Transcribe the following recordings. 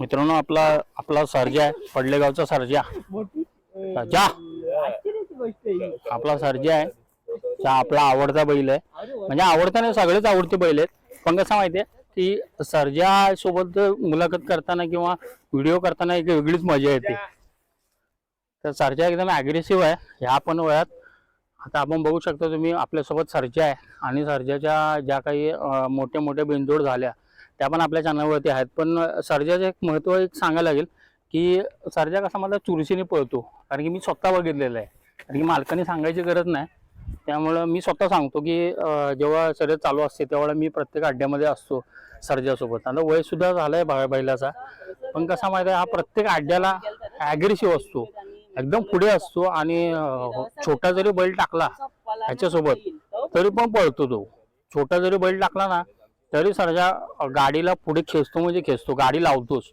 मित्रांनो आपला आपला सर्जा आहे. पडलेगावचा सर्जा. सर्जा. आपला सर्जा आहे. आपला आवडता बैल आहे. म्हणजे आवडता नाही सगळेच आवडते बैल आहेत. पण कसं माहितीये की सर्जा सोबत मुलाखत करताना किंवा व्हिडिओ करताना एक वेगळीच मजा येते. तर सर्जा एकदम अग्रेसिव्ह आहे. ह्या पण वयात आता आपण बघू शकतो तुम्ही आपल्यासोबत सर्जा आहे. आणि सर्जाच्या ज्या काही मोठ्या मोठ्या बिनजोड झाल्या त्या पण आपल्या चॅनलवरती आहेत. पण सर्जाचं एक महत्त्व एक सांगायला लागेल की सर्जा कसा मला चुरशीने पळतो. कारण की मी स्वतः बघितलेलं आहे. कारण की मालकाने सांगायची गरज नाही. त्यामुळं मी स्वतः सांगतो की जेव्हा शर्यत चालू असते तेव्हा मी प्रत्येक अड्ड्यामध्ये असतो सर्जासोबत. आता वयसुद्धा सुद्धा आहे बा बैलाचा. पण कसा माहिती आहे हा प्रत्येक अड्ड्याला ॲग्रेसिव्ह असतो. एकदम पुढे असतो आणि हो, छोटा जरी बैल टाकला ह्याच्यासोबत तरी पण पळतो तो. छोटा जरी बैल टाकला ना तरी सरजा गाडीला पुढे खेचतो म्हणजे खेचतो गाडी लावतोच.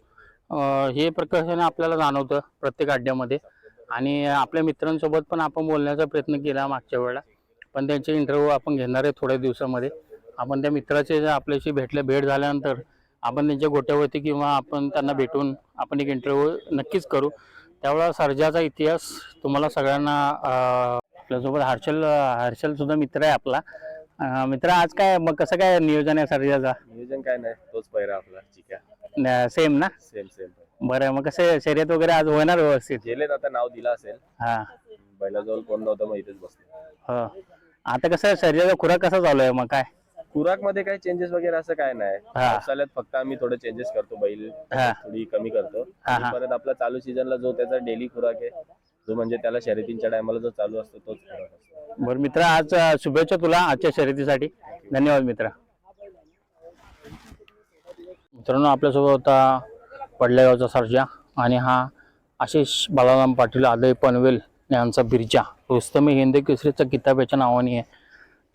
हे प्रकर्षाने आपल्याला जाणवतं प्रत्येक अड्ड्यामध्ये. आणि आपल्या मित्रांसोबत पण आपण बोलण्याचा प्रयत्न केला मागच्या वेळेला. पण त्यांचे इंटरव्ह्यू आपण घेणार आहे थोड्या दिवसामध्ये. आपण त्या मित्राचे आपल्याशी भेटले भेट झाल्यानंतर आपण त्यांच्या गोट्यावरती किंवा आपण त्यांना भेटून आपण एक इंटरव्ह्यू नक्कीच करू. त्यावेळेला सर्जाचा इतिहास तुम्हाला सगळ्यांना आपल्यासोबत हर्षल हर्षलसुद्धा मित्र आहे आपला. अं, मित्र आज काय मग कसं काय नियोजन आहे सर्जाचा नियोजन काय नाही तोच पहिरा आपला चिक्या. सेम ना? सेम सेम बरं मग कसं शर्यत वगैरे आज होणार व्यवस्थित? गेलेत आता नाव दिला असेल. हा. बैलाजवळ कोण नव्हतं मग इथेच बसलो. हो. आता कसं शर्यतीचा खुराक कसा चालू आहे मग काय? खुराकमध्ये काही चेंजेस वगैरे असं काय नाही. हा. पावसाळ्यात फक्त आम्ही थोडे चेंजेस करतो बैल हा. थोडी कमी करतो. हा, हा. परत आपला चालू सीझनला जो त्याचा डेली खुराक आहे जो म्हणजे त्याला शर्यतींच्या टायमाला जो चालू असतो तोच खुराक असतो. बरं मित्र आज शुभेच्छा तुला आजच्या शर्यतीसाठी. धन्यवाद मित्र. मित्रांनो आपल्यासोबत होता पडल्यागावचा सर्जा आणि हा आशिष बालाराम पाटील आदय पनवेल यांचा बिरजा. रुस्तमी हिंद केसरीचा किताब याच्या नावाने आहे.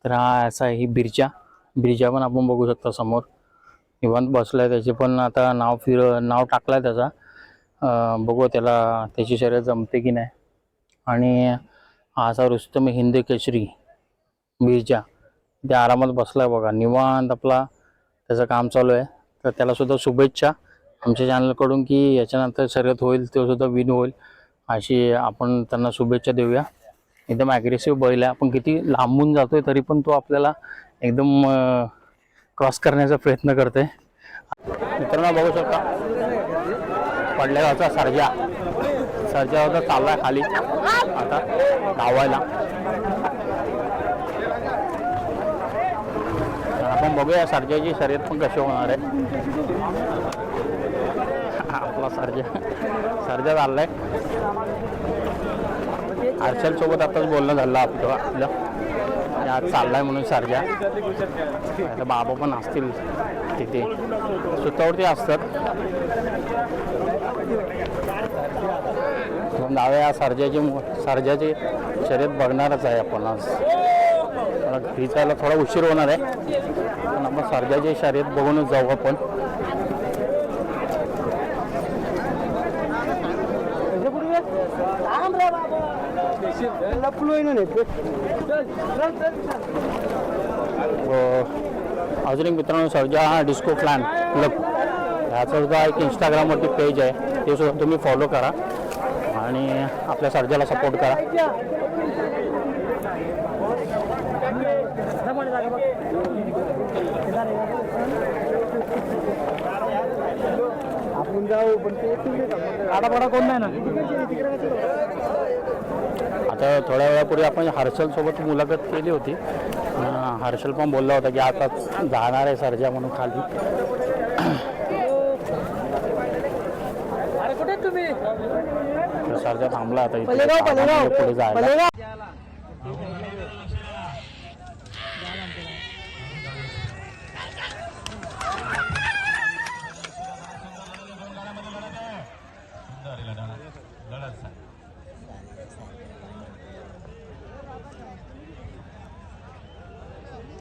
तर हा असा आहे ही बिरजा. बिरजा पण आपण बघू शकता समोर. निवांत बसलाय त्याचे पण आता नाव फिर नाव टाकलाय त्याचा. बघू त्याला त्याची शर्यत जमते की नाही. आणि असा रुस्तम हिंद केशरी बीजा ते आरामात बसलाय बघा. निवांत आपला त्याचं काम चालू आहे. तर त्याला सुद्धा शुभेच्छा. आमच्या चॅनलकडून की याच्यानंतर शर्यत होईल तो सुद्धा विन होईल. अशी आपण त्यांना शुभेच्छा देऊया. एकदम ॲग्रेसिव्ह बैल आहे. आपण किती लांबून जातोय तरी पण तो आपल्याला एकदम क्रॉस करण्याचा प्रयत्न करते मित्रांनो बघू शकता. पडलेगावचा सर्जा. सर्जा होता चाललाय खाली. आता धावायला. तर आपण बघूया सर्जाची शर्यत पण कशी होणार आहे. आपला सर्जा सर्जा चाललाय. हर्षल सोबत आताच बोलणं झालं आपलं आपलं. आज चाललाय म्हणून सारख्या. आता बाबा पण असतील तिथे. सुतावरती असतात. डाव्या या सर्जाची मु- शर्यत बघणारच आहे आपण आज. घरी जायला थोडा उशीर होणार आहे. पण आपण सर्जाची शर्यत बघूनच जाऊ आपण. व अजून एक मित्रांनो सर्जा हा डिस्को प्लॅन क्लब ह्याचा सुद्धा एक इंस्टाग्रामवरती पेज आहे. ते सुद्धा तुम्ही फॉलो करा. आणि आपल्या सर्जाला सपोर्ट करा. आपण जाऊ पण ते आडापाडा कोण नाही ना? आता थोड्या वेळापूर्वी आपण हर्षल सोबत मुलाखत केली होती. हर्षल पण बोलला होता की आता जाणार आहे सर्जा म्हणून खाली. तर सर्जा थांबला आता इथे. पलेगाव. पुढे जायला.